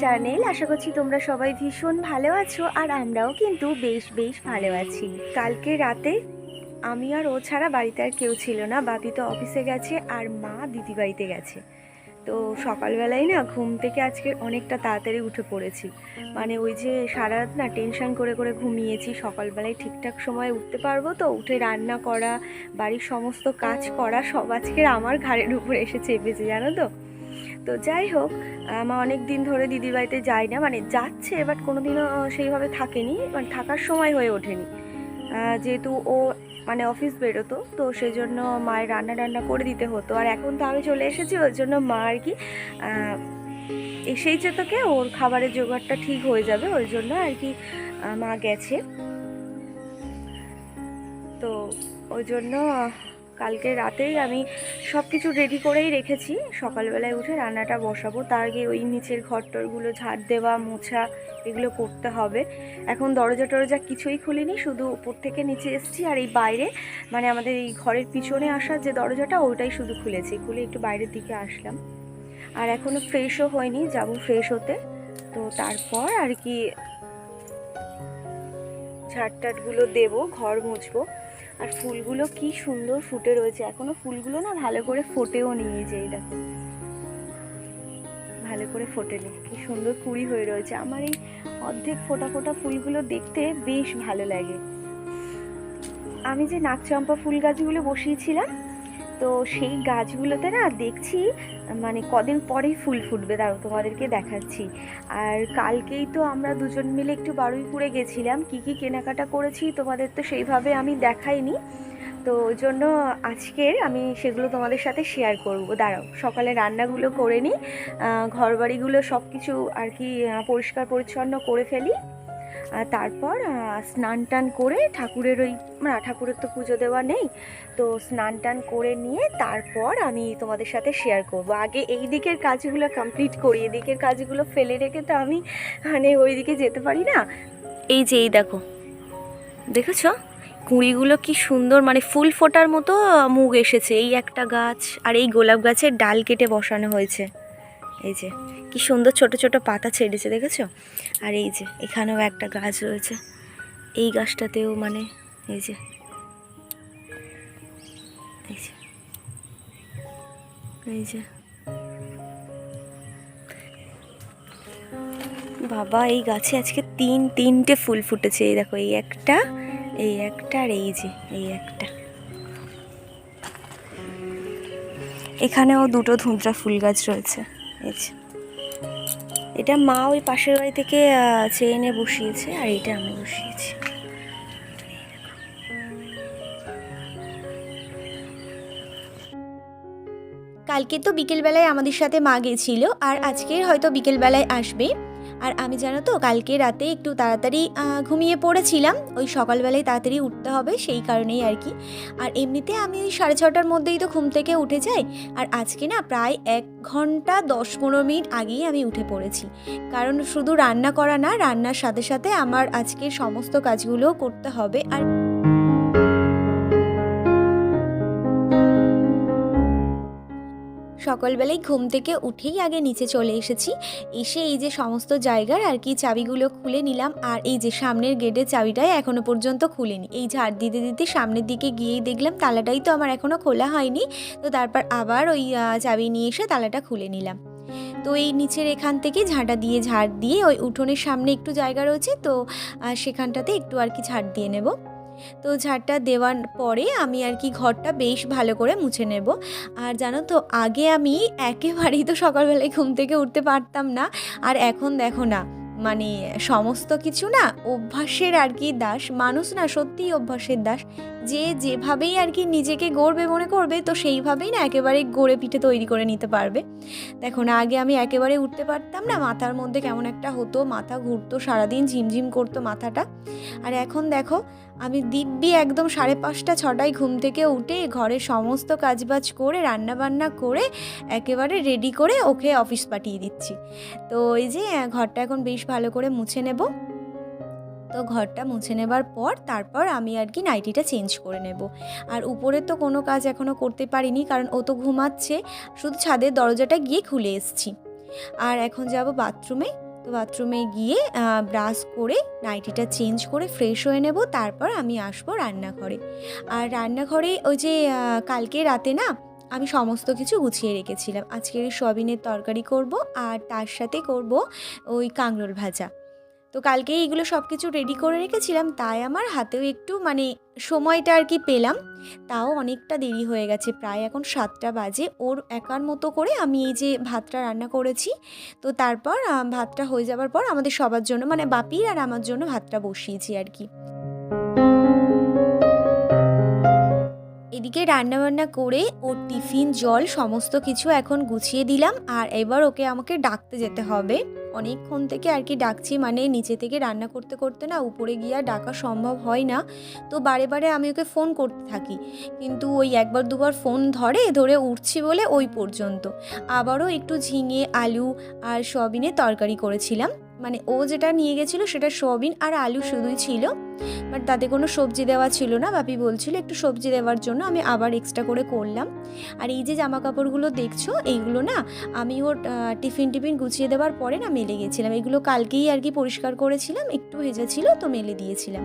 Channel. আশা করছি তোমরা সবাই ভীষণ ভালো আছো আর আমরাও কিন্তু বেশ বেশ ভালো আছি। কালকে রাতে আমি আর ও ছাড়া বাড়িতে আর কেউ ছিল না। বাপি তো অফিসে গেছে আর মা দিদি বাড়িতে গেছে। তো সকালবেলায় না ঘুম থেকে আজকে অনেকটা তাড়াতাড়ি উঠে পড়েছি। মানে ওই যে সারা রাত না টেনশন করে করে ঘুমিয়েছি। সকালবেলায় ঠিকঠাক সময় উঠতে পারব তো? উঠে রান্না করা, বাড়ির সমস্ত কাজ করা সব আজকের আমার ঘাড়ের উপর এসে চেপেছে, জানো তো? তো যাই হোক আমার অনেক দিন ধরে দিদির বাড়িতে যাই না মানে যাচ্ছে বাট কোনো দিনও সেইভাবে থাকেনি মানে থাকার সময় হয়ে ওঠেনি। যেহেতু ও মানে অফিস বেরোতো, তো সেই জন্য মায়ের রান্না টান্না করে দিতে হতো। আর এখন তো আমি চলে এসেছি, ওর জন্য মা আর কি এসেইছে তোকে ওর খাবারের জোগাড়টা ঠিক হয়ে যাবে ওই জন্য আর কি মা গেছে। তো ওই জন্য কালকে রাতেই আমি সব কিছু রেডি করেই রেখেছি। সকালবেলায় উঠে রান্নাটা বসাবো। তার আগে ওই নিচের টরগুলো ঝাড় দেওয়া, মোছা, এগুলো করতে হবে। এখন দরজা টরজা কিছুই খুলিনি, শুধু উপর থেকে নিচে এসেছি আর এই বাইরে মানে আমাদের এই ঘরের পিছনে আসার যে দরজাটা ওইটাই শুধু খুলেছি। খুলে একটু বাইরের দিকে আসলাম। আর এখনও ফ্রেশও হয়নি, যাব ফ্রেশ হতে। তো তারপর আর কি ঝাড় টাটগুলো দেবো, ঘর মুছবো। আর ফুলগুলো কি সুন্দর ফুটে রয়েছে। এখনও ফুলগুলো না ভালো করে ফোটেও নিয়ে যে দেখো। ভালো করে ফোটেনি। কি সুন্দর কুড়ি হয়ে রয়েছে। আমার এই অর্ধেক ফোটা ফোটা ফুলগুলো দেখতে বেশ ভালো লাগে। আমি যে নাকচম্পা ফুল গাছগুলো বসিয়েছিলাম তো সেই গাছগুলোতে না দেখছি মানে কদিন পরেই ফুল ফুটবে দাঁড়ো তোমাদেরকে দেখাচ্ছি। আর কালকেই তো আমরা দুজন মিলে একটু বারুইপুরে গেছিলাম, কি কি কেনাকাটা করেছি তোমাদের তো সেইভাবে আমি দেখাইনি। তো ওই জন্য আজকের আমি সেগুলো তোমাদের সাথে শেয়ার করব। দাঁড়াও, সকালে রান্নাগুলো করে নিই ঘর বাড়িগুলো সব কিছু আর কি পরিষ্কার পরিচ্ছন্ন করে ফেলি। তারপর স্নান টান করে ঠাকুরের ওই না ঠাকুরের তো পুজো দেওয়া নেই। তো স্নান টান করে নিয়ে তারপর আমি তোমাদের সাথে শেয়ার করব। আগে এই দিকের কাজগুলো কমপ্লিট করি, এদিকের কাজগুলো ফেলে রেখে তো আমি মানে ওই দিকে যেতে পারি না। এই যে এই দেখো, দেখেছ? কুঁড়িগুলো কি সুন্দর মানে ফুল ফোটার মতো মুগ এসেছে। এই একটা গাছ আর এই গোলাপ গাছের ডাল কেটে বসানো হয়েছে। এই যে, কি সুন্দর ছোট ছোট পাতা ছেড়েছে, দেখেছ? আর এই যে, এখানেও একটা গাছ রয়েছে। এই গাছটাতেও মানে এই যে এই যে এই যে। বাবা, এই গাছে আজকে তিন, তিনটে ফুল ফুটেছে। এই দেখো, এই একটা এই একটা, আর এই যে, এই একটা। এখানেও দুটো ধুঁতরা ফুল গাছ রয়েছে। এটা মা ওই পাশের বাড়ি থেকে চেয়ে এনে বসিয়েছে, আর এটা আমি বসিয়েছি। কালকে তো বিকেলবেলায় আমাদের সাথে মা গেছিল, আর আজকে হয়তো বিকেলবেলায় আসবে। আর আমি জানো তো, কালকে রাতে একটু তাড়াতাড়ি ঘুমিয়ে পড়েছিলাম। ওই সকালবেলায় তাড়াতাড়ি উঠতে হবে, সেই কারণেই আর কি। আর এমনিতে আমি ওই সাড়ে ছটার মধ্যেই তো ঘুম থেকে উঠে যাই। আর আজকে না প্রায় এক ঘণ্টা দশ পনেরো মিনিট আগেই আমি উঠে পড়েছি। কারণ শুধু রান্না করা না, রান্নার সাথে সাথে আমার আজকে সমস্ত কাজগুলো করতে হবে। আর সকালবেলায় ঘুম থেকে উঠেই আগে নিচে চলে এসেছি। এসে এই যে সমস্ত জায়গার আর কি চাবিগুলো খুলে নিলাম আর এই যে সামনের গেটের চাবিটাই এখনও পর্যন্ত খুলিনি। এই ঝাড় দিতে দিতে সামনের দিকে গিয়েই দেখলাম তালাটাই তো আমার এখনও খোলা হয়নি। তো তারপর আবার ওই চাবি নিয়ে এসে তালাটা খুলে নিলাম। তো এই নিচের এখান থেকে ঝাঁটা দিয়ে ঝাড় দিয়ে ওই উঠোনের সামনে একটু জায়গা রয়েছে, তো সেখানটাতে একটু আর কি ঝাড় দিয়ে নেব। তো ঝাড়টা দেওয়ার পরে আমি আর কি ঘরটা বেশ ভালো করে মুছে নেব। আর জানো তো, আগে আমি একেবারেই তো সকালবেলায় ঘুম থেকে উঠতে পারতাম না। আর এখন দেখো না মানে সমস্ত কিছু না অভ্যাসের আর কি দাস, মানুষ না সত্যিই অভ্যাসের দাস। যে যেভাবেই আর কি নিজেকে গড়বে মনে করবে, তো সেইভাবেই না একেবারে গড়ে পিঠে তৈরি করে নিতে পারবে। দেখো না, আগে আমি একেবারে উঠতে পারতাম না, মাথার মধ্যে কেমন একটা হতো, মাথা ঘুরতো, সারাদিন ঝিমঝিম করতো মাথাটা। আর এখন দেখো আমি দিব্যি একদম সাড়ে পাঁচটা, ছটায় ঘুম থেকে উঠে ঘরের সমস্ত কাজবাজ করে, রান্নাবান্না করে একেবারে রেডি করে ওকে অফিস পাঠিয়ে দিচ্ছি। তো এই যে, ঘরটা এখন বেশ ভালো করে মুছে নেব। তো ঘরটা মুছে নেবার পর তারপর আমি আর কি নাইটিটা চেঞ্জ করে নেব। আর উপরে তো কোনো কাজ এখনও করতে পারিনি, কারণ ও তো ঘুমাচ্ছে। শুধু ছাদের দরজাটা গিয়ে খুলে এসছি। আর এখন যাব বাথরুমে তো বাথরুমে গিয়ে ব্রাশ করে, নাইটিটা চেঞ্জ করে ফ্রেশ হয়ে নেব, তারপর আমি আসব রান্নাঘরে। আর রান্নাঘরে ওই যে কালকে রাতে না, আমি সমস্ত কিছু গুছিয়ে রেখেছিলাম। আজকের সবিনের তরকারি করব, আর তার সাথে করব ওই কাঁকরোল ভাজা। তো কালকে এইগুলো সব কিছু রেডি করে রেখেছিলাম, তাই আমার হাতেও একটু মানে সময়টা আর কি পেলাম। তাও অনেকটা দেরি হয়ে গেছে, প্রায় এখন সাতটা বাজে। ওর একার মতো করে আমি এই যে ভাতটা রান্না করেছি, তো তারপর ভাতটা হয়ে যাওয়ার পর আমাদের সবার জন্য মানে বাপির আর আমার জন্য ভাতটা বসিয়েছি আর কি। এদিকে রান্নাবান্না করে ওর টিফিন, জল, সমস্ত কিছু এখন গুছিয়ে দিলাম, আর এবার ওকে আমাকে ডাকতে যেতে হবে। অনেকক্ষণ থেকে আর কি ডাকছি মানে নিচে থেকে রান্না করতে করতে না উপরে গিয়ে ডাকা সম্ভব হয় না। তো বারে বারে আমি ওকে ফোন করতে থাকি, কিন্তু ওই একবার দুবার ফোন ধরে ধরে উঠছি বলে ওই পর্যন্ত। আবারও একটু ঝিঙে, আলু আর সবিনে তরকারি করেছিলাম। মানে ও যেটা নিয়ে গেছিল সেটা সবিন আর আলু শুধুই ছিল। বাট তাতে কোনো সবজি দেওয়া ছিল না। বাপি বলছিল, একটু সবজি দেওয়ার জন্য আমি আবার এক্সট্রা করে করলাম। আর এই যে জামা কাপড়গুলো দেখছ, এইগুলো না আমি ওর টিফিন টিফিন গুছিয়ে দেওয়ার পরে না মেলে গেছিলাম। এগুলো কালকেই আর কি পরিষ্কার করেছিলাম, একটু ভেজা ছিল তো মেলে দিয়েছিলাম।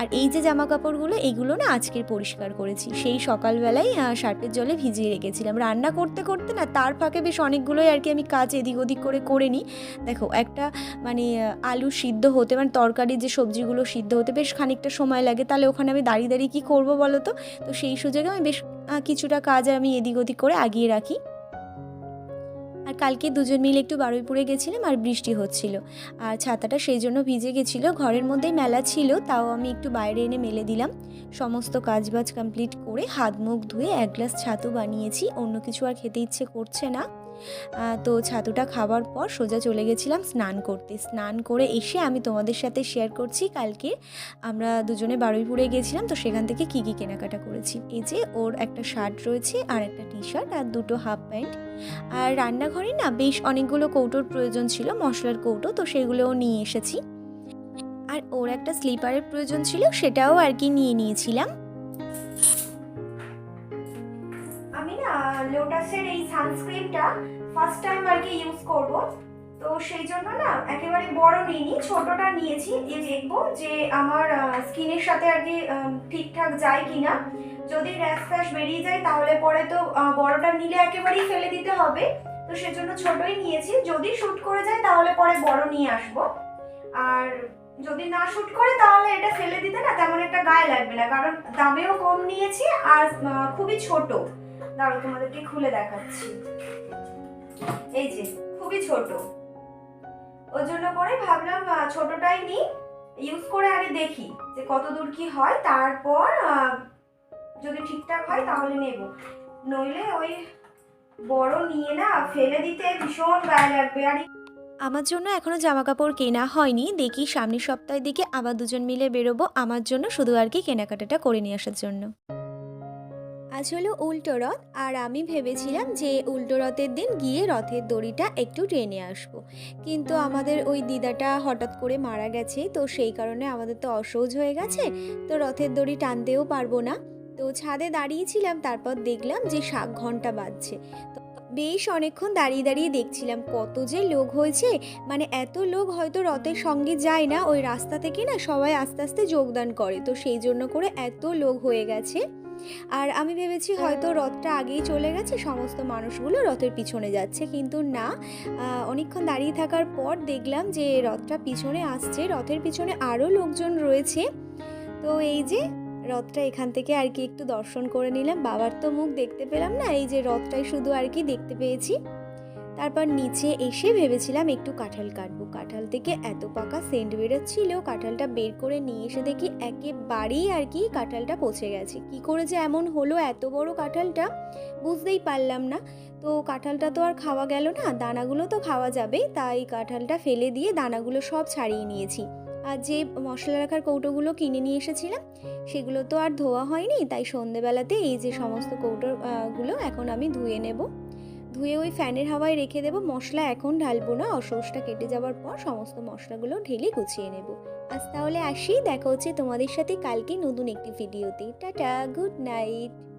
আর এই যে জামা কাপড়গুলো এইগুলো না আজকের পরিষ্কার করেছি। সেই সকালবেলায় সার্পের জলে ভিজিয়ে রেখেছিলাম। রান্না করতে করতে না তার ফাঁকে বেশ অনেকগুলোই আর কি আমি কাজ এদিক ওদিক করে করে নিই। দেখো, একটা মানে আলু সিদ্ধ হতে মানে তরকারির যে সবজিগুলো সিদ্ধ হতে বেশ খানিকটা সময় লাগে, তাহলে ওখানে আমি দাঁড়িয়ে দাঁড়িয়ে কী করব বলো তো? তো সেই সুযোগে আমি বেশ কিছুটা কাজ আমি এদিক ওদিক করে আগিয়ে রাখি। আর কালকে দুজন মিলে একটু বারুইপুরে গেছিলাম আর বৃষ্টি হচ্ছিল। আর ছাতাটা সেই জন্য ভিজে গেছিল। ঘরের মধ্যেই মেলা ছিল, তাও আমি একটু বাইরে এনে মেলে দিলাম। সমস্ত কাজবাজ কমপ্লিট করে হাত মুখ ধুয়ে এক গ্লাস ছাতু বানিয়েছি। অন্য কিছু আর খেতে ইচ্ছে করছে না। তো ছাতুটা খাবার পর সোজা চলে গেছিলাম স্নান করতে। স্নান করে এসে আমি তোমাদের সাথে শেয়ার করছি কালকে। আমরা দুজনে বারুইপুরে গেছিলাম, তো সেখান থেকে কী কী কেনাকাটা করেছি। এই যে ওর একটা শার্ট রয়েছে আর একটা টি শার্ট আর দুটো হাফ প্যান্ট আর রান্নাঘরে না বেশ অনেকগুলো কৌটোর প্রয়োজন ছিল, মশলার কৌটো, তো সেগুলোও নিয়ে এসেছি। আর ওর একটা স্লিপারের প্রয়োজন ছিল, সেটাও আর কি নিয়ে নিয়েছিলাম। লোটাসের এই সানস্ক্রিনটা ফার্স্ট টাইম আর কি ইউজ করব। তো সেই জন্য না, একেবারে বড় নিইনি, ছোটটা নিয়েছি। এই দেখব যে আমার স্কিনের সাথে আর কি ঠিকঠাক যায় কিনা। যদি র্যাশ ফ্যাশ বেরিয়ে যায়, তাহলে পরে তো বড়টা নিলে একেবারেই ফেলে দিতে হবে। তো সেজন্য ছোটই নিয়েছি। যদি শ্যুট করে যায়, তাহলে পরে বড় নিয়ে আসব। আর যদি না শ্যুট করে, তাহলে এটা ফেলে দিতে না তেমন একটা গায়ে লাগবে না। কারণ দামেও কম নিয়েছি আর খুবই ছোট। দাঁড়াও, তোমাদেরকে খুলে দেখাচ্ছি। এই যে, খুবই ছোট। ওর জন্য করে ভাবলাম ছোটটাই নিই। ইউজ করে আগে দেখি যে কত দূর কি হয়। তারপর যদি ঠিকঠাক হয় তাহলে নেব। নইলে ওই বড় নিয়ে না ফেলে দিতে ভীষণ গায়ে লাগবে। আর আমার জন্য এখনও জামা কাপড় কেনা হয়নি। দেখি সামনের সপ্তাহের দিকে আবার দুজন মিলে বেরোবো। আমার জন্য শুধু আর কি কেনাকাটাটা করে নিয়ে আসার জন্য। আজ হলো উল্টো রথ, আর আমি ভেবেছিলাম যে উল্টো রথের দিন গিয়ে রথের দড়িটা একটু টেনে আসব। কিন্তু আমাদের ওই দিদাটা হঠাৎ করে মারা গেছে, তো সেই কারণে আমাদের তো অসহজ হয়ে গেছে, তো রথের দড়ি টানতেও পারব না। তো ছাদে দাঁড়িয়েছিলাম, তারপর দেখলাম যে শাক ঘণ্টা বাজছে। তো বেশ অনেকক্ষণ দাঁড়িয়ে দাঁড়িয়ে দেখছিলাম কত যে লোক হয়েছে মানে এত লোক হয়তো রথের সঙ্গে যায় না, ওই রাস্তা থেকে না সবাই আস্তে আস্তে যোগদান করে, তো সেই জন্য করে এত লোক হয়ে গেছে। আর আমি ভেবেছি হয়তো রথটা আগেই চলে গেছে, সমস্ত মানুষগুলো রথের পিছনে যাচ্ছে। কিন্তু না অনেকক্ষণ দাঁড়িয়ে থাকার পর দেখলাম যে রথটা পিছনে আসছে, রথের পিছনে আরও লোকজন রয়েছে। তো এই যে রথটা এখান থেকে আর কি একটু দর্শন করে নিলাম। বাবার তো মুখ দেখতে পেলাম না, এই যে রথটাই শুধু আর কি দেখতে পেয়েছি। তারপর নিচে এসে ভেবেছিলাম একটু কাঁঠাল কাটবো। কাঁঠাল থেকে এত পাকা সেন্ট বেরোচ্ছিল, কাঁঠালটা বের করে নিয়ে এসে দেখি একেবারেই আর কি কাঁঠালটা পচে গেছে। কি করে যে এমন হলো এত বড় কাঁঠালটা বুঝতেই পারলাম না। তো কাঁঠালটা তো আর খাওয়া গেল না, দানাগুলো তো খাওয়া যাবে, তাই কাঁঠালটা ফেলে দিয়ে দানাগুলো সব ছাড়িয়ে নিয়েছি। আর যে মশলা রাখার কৌটোগুলো কিনে নিয়ে এসেছিলাম, সেগুলো তো আর ধোয়া হয়নি, তাই সন্ধেবেলাতে এই যে সমস্ত কৌটোগুলো এখন আমি ধুয়ে নেব। ধুয়ে ওই ফ্যানের হাওয়ায় রেখে দেবো, মশলা এখন ঢালবো না। অসৌসটা কেটে যাওয়ার পর সমস্ত মশলাগুলো ঢেলে গুছিয়ে নেব। আজ তাহলে আসি, দেখা হচ্ছে তোমাদের সাথে কালকে নতুন একটি ভিডিওতে। Tata, good night.